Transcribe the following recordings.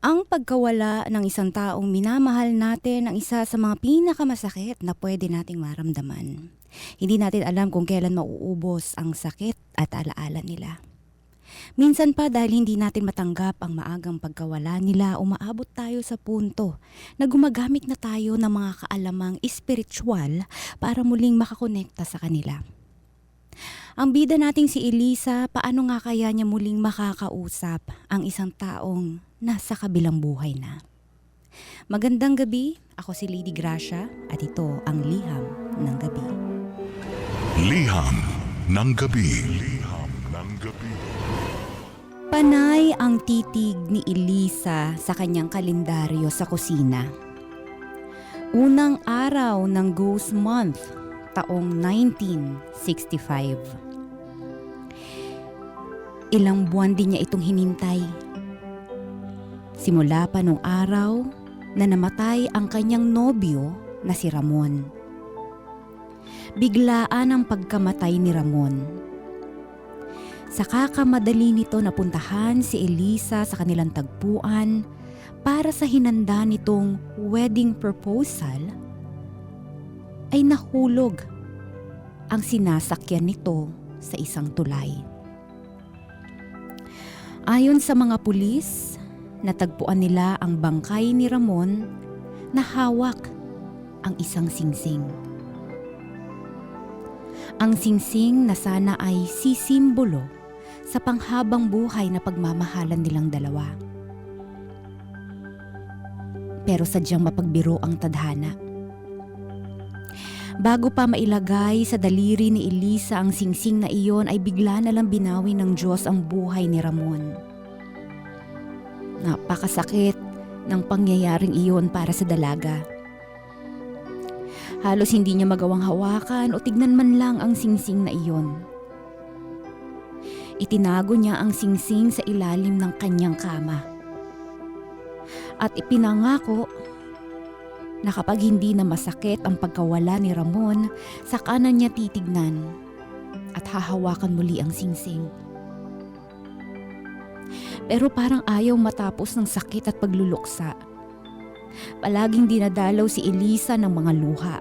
Ang pagkawala ng isang taong minamahal natin ang isa sa mga pinakamasakit na pwede nating maramdaman. Hindi natin alam kung kailan mauubos ang sakit at alaala nila. Minsan pa dahil hindi natin matanggap ang maagang pagkawala nila, umaabot tayo sa punto na gumagamit na tayo ng mga kaalamang espiritual para muling makakonekta sa kanila. Ang bida nating si Elisa, paano nga kaya niya muling makakausap ang isang taong nasa kabilang buhay na? Magandang gabi, ako si Lady Gracia at ito ang Liham ng Gabi. Liham ng gabi. Liham ng gabi. Panay ang titig ni Elisa sa kanyang kalendaryo sa kusina. Unang araw ng Ghost Month, taong 1965. Ilang buwan din niya itong hinintay. Simula pa nung araw na namatay ang kanyang nobyo na si Ramon. Biglaan ang pagkamatay ni Ramon. Sa kakamadali nito napuntahan si Elisa sa kanilang tagpuan para sa hinanda nitong wedding proposal ay nahulog ang sinasakyan nito sa isang tulay. Ayon sa mga pulis, natagpuan nila ang bangkay ni Ramon na hawak ang isang singsing. Ang singsing na sana ay sisimbolo sa panghabang buhay na pagmamahalan nilang dalawa. Pero sadyang mapagbiro ang tadhana. Bago pa mailagay sa daliri ni Elisa ang singsing na iyon ay bigla na lang binawi ng Diyos ang buhay ni Ramon. Napakasakit ng pangyayaring iyon para sa dalaga. Halos hindi niya magawang hawakan o tignan man lang ang singsing na iyon. Itinago niya ang singsing sa ilalim ng kanyang kama. At ipinangako na kapag hindi na masakit ang pagkawala ni Ramon, sa kanan niya titignan at hahawakan muli ang singsing. Pero parang ayaw matapos ng sakit at pagluluksa. Palaging dinadalaw si Elisa ng mga luha.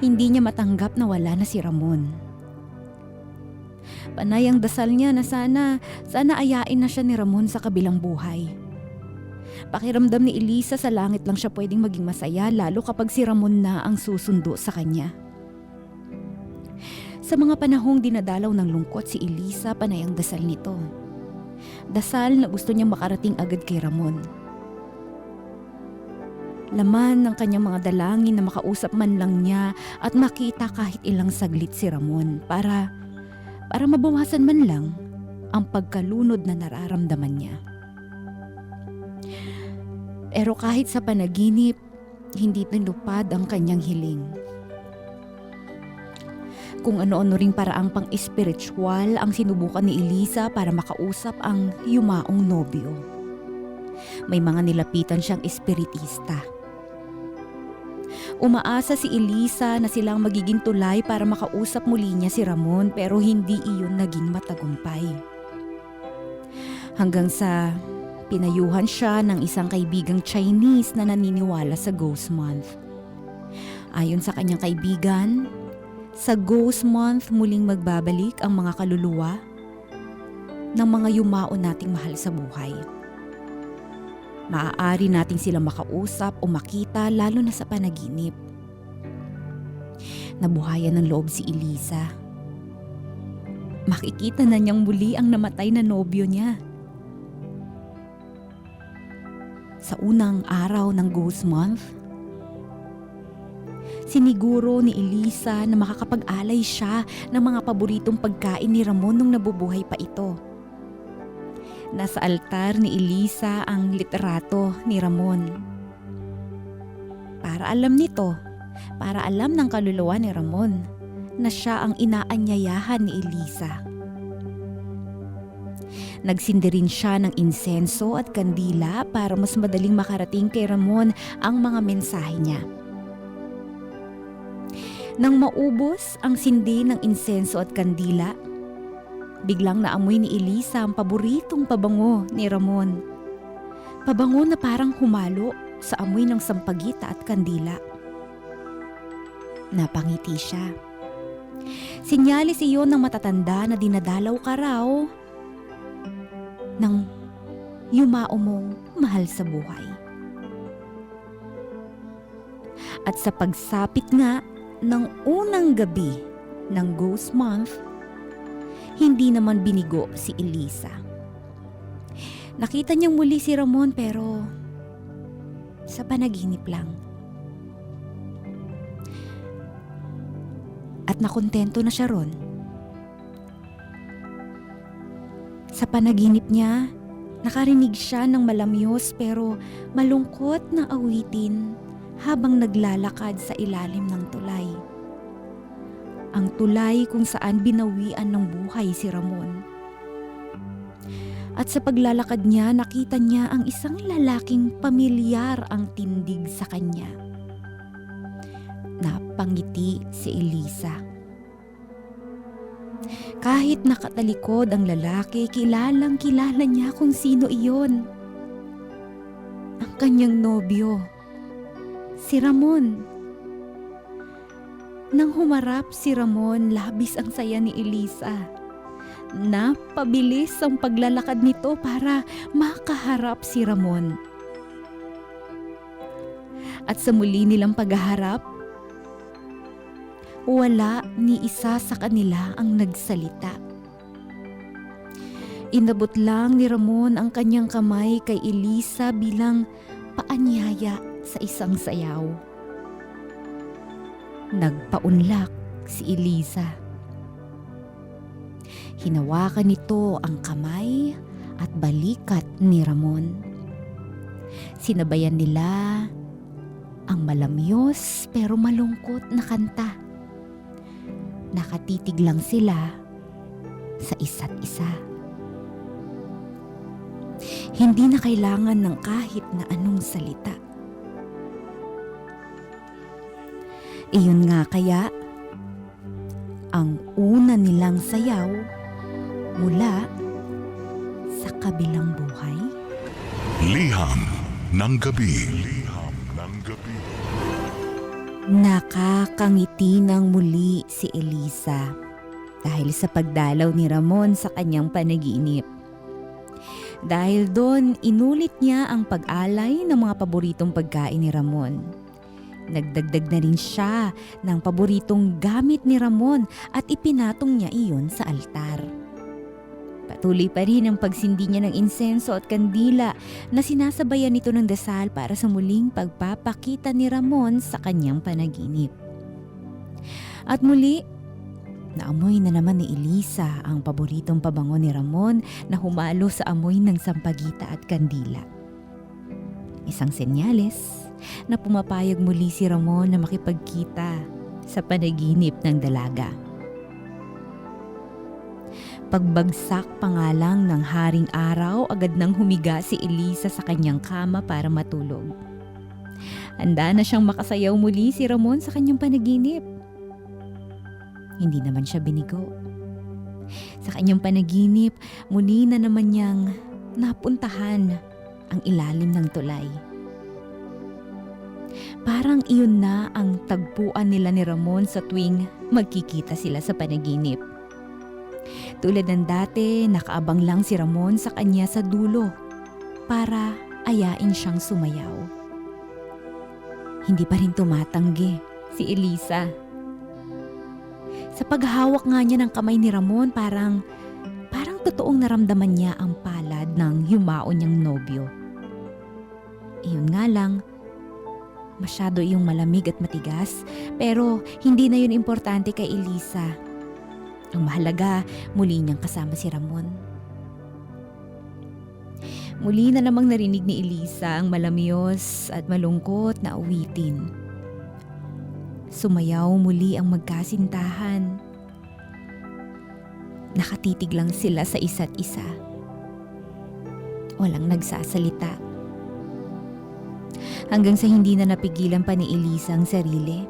Hindi niya matanggap na wala na si Ramon. Panay ang dasal niya na sana, sana ayain na siya ni Ramon sa kabilang buhay. Pakiramdam ni Elisa sa langit lang siya pwedeng maging masaya lalo kapag si Ramon na ang susundo sa kanya. Sa mga panahong dinadalaw ng lungkot si Elisa, panay ang dasal nito. Dasal na gusto niyang makarating agad kay Ramon. Laman ng kanyang mga dalangin na makausap man lang niya at makita kahit ilang saglit si Ramon para para mabawasan man lang ang pagkalunod na nararamdaman niya. Pero kahit sa panaginip, hindi tinupad ang kanyang hiling. Kung ano-ano ring paraang pang-espiritual ang sinubukan ni Elisa para makausap ang yumaong nobyo. May mga nilapitan siyang espiritista. Umaasa si Elisa na silang magiging tulay para makausap muli niya si Ramon pero hindi iyon naging matagumpay. Hanggang sa pinayuhan siya ng isang kaibigang Chinese na naniniwala sa Ghost Month. Ayon sa kanyang kaibigan, sa Ghost Month muling magbabalik ang mga kaluluwa ng mga yumao nating mahal sa buhay. Maaari nating sila makausap o makita lalo na sa panaginip. Nabuhayan ng loob si Elisa. Makikita na niyang muli ang namatay na nobyo niya. Sa unang araw ng Ghost Month, siniguro ni Elisa na makakapag-alay siya ng mga paboritong pagkain ni Ramon nung nabubuhay pa ito. Nasa altar ni Elisa ang litrato ni Ramon. Para alam nito, para alam ng kaluluwa ni Ramon na siya ang inaanyayahan ni Elisa. Nagsindi rin siya ng insenso at kandila para mas madaling makarating kay Ramon ang mga mensahe niya. Nang maubos ang sindi ng insenso at kandila, Biglang naamoy ni Elisa ang paboritong pabango ni Ramon. Pabango na parang humalo sa amoy ng sampagita at kandila. Napangiti siya. Sinyalis iyon ng matatanda na dinadalaw ka raw ng yumao mong mahal sa buhay. At sa pagsapit nga ng unang gabi ng Ghost Month, hindi naman binigo si Elisa. Nakita niyang muli si Ramon pero sa panaginip lang. At nakontento na siya ron. Sa panaginip niya, nakarinig siya ng malamyos pero malungkot na awitin habang naglalakad sa ilalim ng tulay. Ang tulay kung saan binawian ng buhay si Ramon. At sa paglalakad niya, nakita niya ang isang lalaking pamilyar ang tindig sa kanya. Napangiti si Elisa. Kahit nakatalikod ang lalaki, kilalang kilala niya kung sino iyon. Ang kanyang nobyo, si Ramon. Nang humarap si Ramon, labis ang saya ni Elisa. Napabilis ang paglalakad nito para makaharap si Ramon. At sa muli nilang paghaharap, wala ni isa sa kanila ang nagsalita. Inabot lang ni Ramon ang kanyang kamay kay Elisa bilang paanyaya sa isang sayaw. Nagpaunlak si Elisa. Hinawakan nito ang kamay at balikat ni Ramon. Sinabayan nila ang malamyos pero malungkot na kanta. Nakatitig lang sila sa isa't isa. Hindi na kailangan ng kahit na anong salita. Iyon nga kaya, ang una nilang sayaw mula sa kabilang buhay. Liham ng gabi. Liham ng gabi. Nakakangiti ng muli si Elisa dahil sa pagdalaw ni Ramon sa kanyang panaginip. Dahil doon, inulit niya ang pag-alay ng mga paboritong pagkain ni Ramon. Nagdagdag na rin siya ng paboritong gamit ni Ramon at ipinatong niya iyon sa altar. Patuloy pa rin ang pagsindi niya ng insenso at kandila na sinasabayan nito ng dasal para sa muling pagpapakita ni Ramon sa kanyang panaginip. At muli, naamoy na naman ni Elisa ang paboritong pabango ni Ramon na humalo sa amoy ng sampagita at kandila. Isang senyales na pumapayag muli si Ramon na makipagkita sa panaginip ng dalaga. Pagbagsak pangalang ng haring araw, agad nang humiga si Elisa sa kanyang kama para matulog. Handa na siyang makasayaw muli si Ramon sa kanyang panaginip. Hindi naman siya binigo. Sa kanyang panaginip, muli na naman niyang napuntahan ang ilalim ng tulay. Parang iyon na ang tagpuan nila ni Ramon sa tuwing magkikita sila sa panaginip. Tulad ng dati, nakaabang lang si Ramon sa kanya sa dulo para ayain siyang sumayaw. Hindi pa rin tumatanggi si Elisa. Sa paghawak nga niya ng kamay ni Ramon, parang parang totoong naramdaman niya ang palad ng yumao niyang nobyo. Iyon nga lang, masyado iyong malamig at matigas, pero hindi na yun importante kay Elisa. Ang mahalaga, muli niyang kasama si Ramon. Muli na namang narinig ni Elisa ang malamyos at malungkot na awitin. Sumayaw muli ang magkasintahan. Nakatitig lang sila sa isa't isa. Walang nagsasalita. Hanggang sa hindi na napigilan pa ni Elisa ang sarili.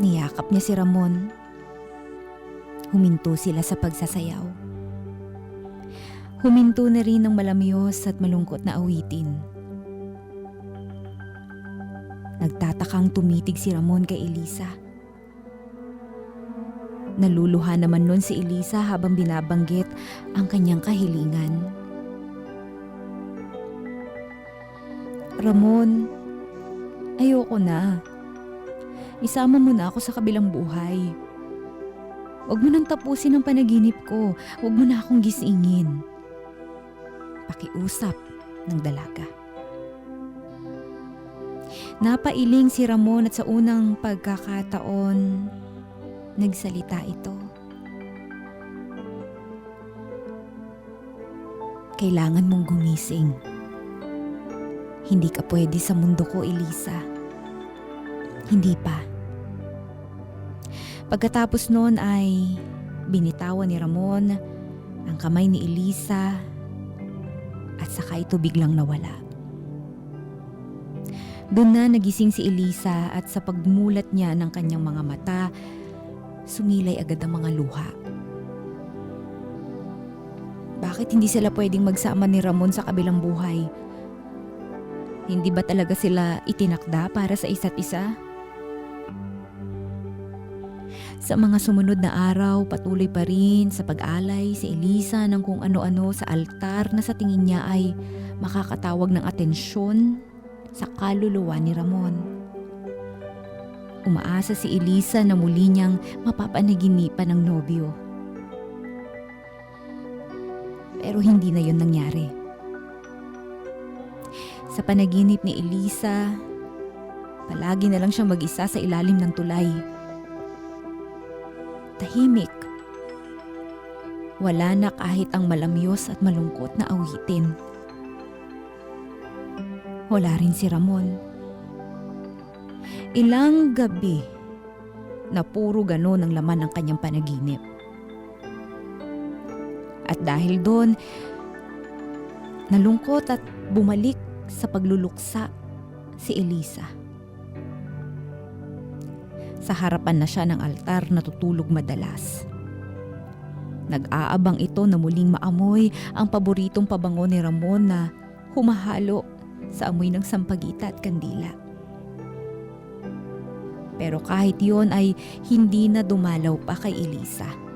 Niyakap niya si Ramon Huminto sila sa pagsasayaw. Huminto na rin ng malamyos at malungkot na awitin. Nagtatakang tumitig si Ramon kay Elisa. Naluluha naman nun si Elisa habang binabanggit ang kanyang kahilingan. Ramon, ayoko na. Isama mo na ako sa kabilang buhay. Huwag mo nang tapusin ang panaginip ko. Huwag mo na akong gisingin. Pakiusap ng dalaga. Napailing si Ramon at sa unang pagkakataon, nagsalita ito. Kailangan mong gumising. Hindi ka pwede sa mundo ko, Elisa. Hindi pa. Pagkatapos noon ay binitawan ni Ramon ang kamay ni Elisa at saka ito biglang nawala. Doon na nagising si Elisa at sa pagmulat niya ng kanyang mga mata, sumilay agad ang mga luha. Bakit hindi sila pwedeng magsama ni Ramon sa kabilang buhay? Hindi ba talaga sila itinakda para sa isa't isa? Sa mga sumunod na araw, patuloy pa rin sa pag-alay si Elisa ng kung ano-ano sa altar na sa tingin niya ay makakatawag ng atensyon sa kaluluwa ni Ramon. Umaasa si Elisa na muli niyang mapapanaginipan ng nobyo. Pero hindi na yon nangyari. Sa panaginip ni Elisa, palagi na lang siyang mag-isa sa ilalim ng tulay tahimik. Wala na kahit ang malamyos at malungkot na awitin. Wala rin si Ramon. Ilang gabi na puro ganon ang laman ng kanyang panaginip. At dahil doon, nalungkot at bumalik sa pagluluksa si Elisa. Sa harapan na siya ng altar natutulog madalas. Nag-aabang ito na muling maamoy ang paboritong pabango ni Ramon na humahalo sa amoy ng sampagita at kandila. Pero kahit yon ay hindi na dumalaw pa kay Elisa.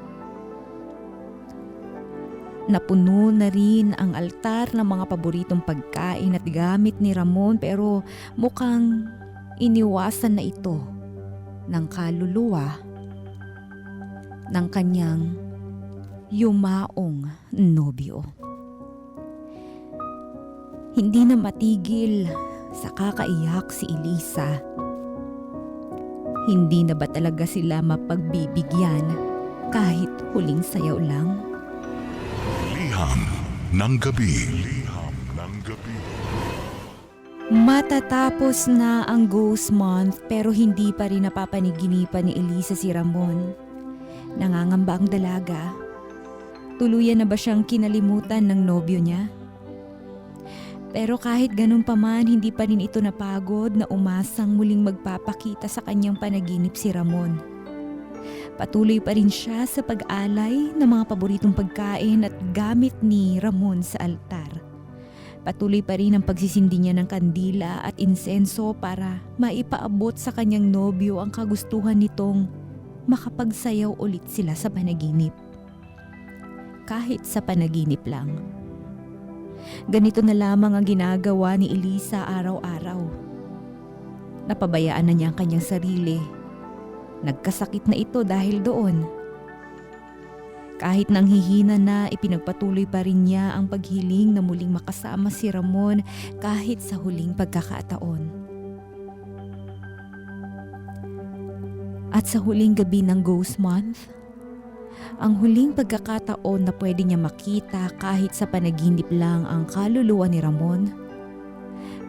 Napuno na rin ang altar ng mga paboritong pagkain at gamit ni Ramon pero mukhang iniwasan na ito ng kaluluwa ng kanyang yumaong nobyo. Hindi na matigil sa kakaiyak si Elisa. Hindi na ba talaga sila mapagbibigyan kahit huling sayaw lang? Liham ng gabi. Liham ng gabi. Matatapos na ang ghost month pero hindi pa rin napapaniginipan ni Elisa si Ramon. Nangangamba ang dalaga. Tuluyan na ba siyang kinalimutan ng nobyo niya? Pero kahit ganun pa man, hindi pa rin ito napagod na umasang muling magpapakita sa kanyang panaginip si Ramon. Patuloy pa rin siya sa pag-alay ng mga paboritong pagkain at gamit ni Ramon sa altar. Patuloy pa rin ang pagsisindi niya ng kandila at insenso para maipaabot sa kanyang nobyo ang kagustuhan nitong makapagsayaw ulit sila sa panaginip. Kahit sa panaginip lang. Ganito na lamang ang ginagawa ni Elisa araw-araw. Napabayaan na niya ang kanyang sarili. Nagkasakit na ito dahil doon. Kahit nanghihina na, ipinagpatuloy pa rin niya ang paghiling na muling makasama si Ramon kahit sa huling pagkakataon. At sa huling gabi ng Ghost Month, ang huling pagkakataon na pwede niya makita kahit sa panaginip lang ang kaluluwa ni Ramon,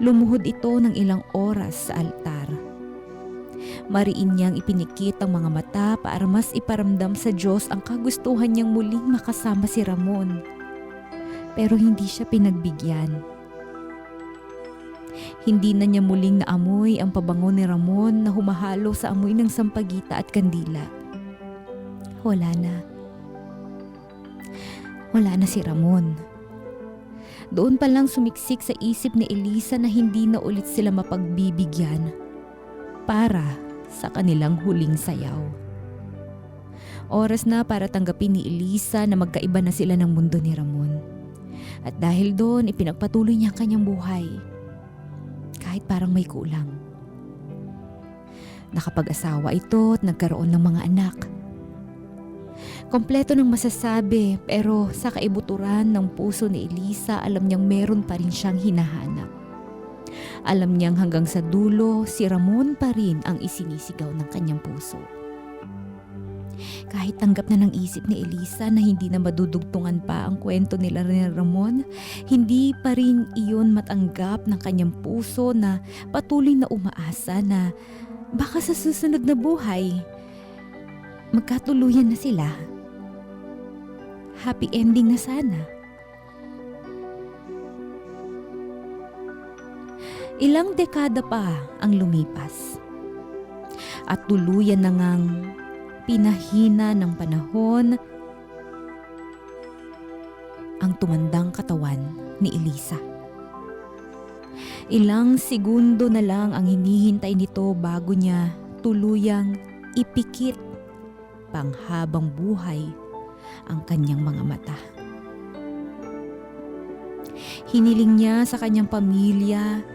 lumuhod ito ng ilang oras sa altar. Mariin niyang ipinikit ang mga mata para mas iparamdam sa Diyos ang kagustuhan niyang muling makasama si Ramon. Pero hindi siya pinagbigyan. Hindi na niya muling naamoy ang pabango ni Ramon na humahalo sa amoy ng sampagita at kandila. Wala na. Wala na si Ramon. Doon pa lang sumiksik sa isip ni Elisa na hindi na ulit sila mapagbibigyan para sa kanilang huling sayaw. Oras na para tanggapin ni Elisa na magkaiba na sila ng mundo ni Ramon. At dahil doon, ipinagpatuloy niya ang kanyang buhay. Kahit parang may kulang. Nakapag-asawa ito at nagkaroon ng mga anak. Kompleto ng masasabi pero sa kaibuturan ng puso ni Elisa alam niyang meron pa rin siyang hinahanap. Alam niyang hanggang sa dulo si Ramon pa rin ang isinisigaw ng kanyang puso. Kahit tanggap na ng isip ni Elisa na hindi na madudugtungan pa ang kwento nila ni Ramon, hindi pa rin iyon matanggap ng kanyang puso na patuloy na umaasa na baka sa susunod na buhay, magkatuluyan na sila. Happy ending na sana. Ilang dekada pa ang lumipas. At tuluyan na ngang pinahina ng panahon ang tumandang katawan ni Elisa. Ilang segundo na lang ang hinihintay nito bago niya tuluyang ipikit panghabang buhay ang kanyang mga mata. Hiniling niya sa kanyang pamilya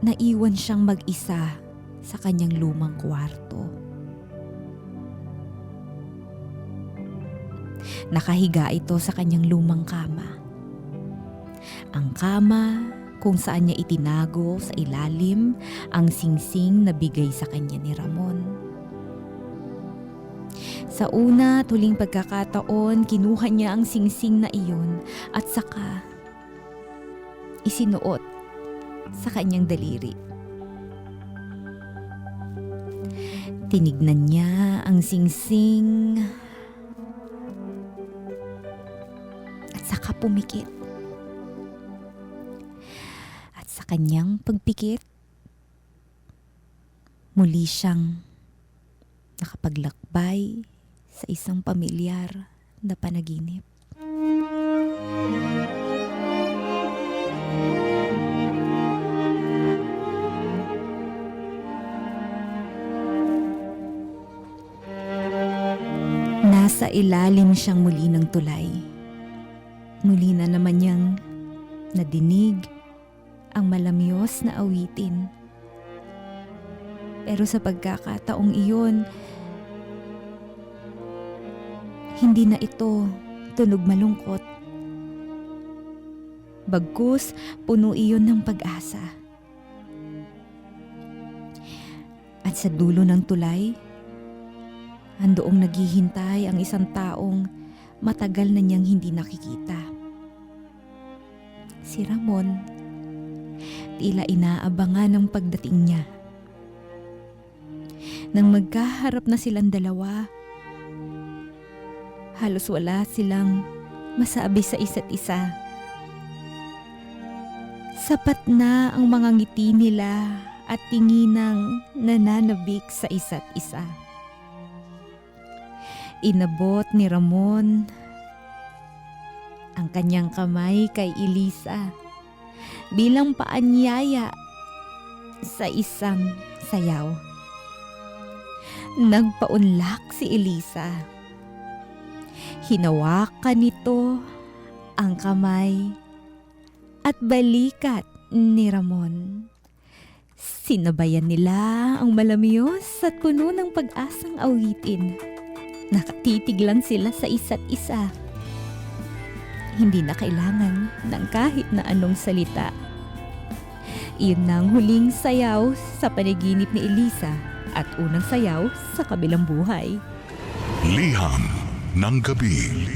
na iwan siyang mag-isa sa kanyang lumang kwarto. Nakahiga ito sa kanyang lumang kama. Ang kama kung saan niya itinago sa ilalim ang singsing na bigay sa kanya ni Ramon. Sa una, tuling pagkakataon, kinuha niya ang singsing na iyon at saka isinuot sa kanyang daliri. Tinignan niya ang singsing at saka pumikit. At sa kanyang pagpikit, muli siyang nakapaglakbay sa isang pamilyar na panaginip. Nasa ilalim siyang muli ng tulay. Muli na naman niyang nadinig ang malamyos na awitin. Pero sa pagkakataong iyon, hindi na ito tunog malungkot. Bagkus, puno iyon ng pag-asa. At sa dulo ng tulay, andoong naghihintay ang isang taong matagal na niyang hindi nakikita. Si Ramon, tila inaabangan ng pagdating niya. Nang magkaharap na silang dalawa, halos wala silang masabi sa isa't isa. Sapat na ang mga ngiti nila at tinginang nananabik sa isa't isa. Inabot ni Ramon ang kanyang kamay kay Elisa bilang paanyaya sa isang sayaw. Nagpaunlak si Elisa. Hinawakan nito ang kamay at balikat ni Ramon. Sinabayan nila ang malamyos at puno ng pag-asang awitin. Nakatitig lang sila sa isa't isa. Hindi na kailangan ng kahit na anong salita. Iyon na ang huling sayaw sa panaginip ni Elisa at unang sayaw sa kabilang buhay. Liham ng gabi.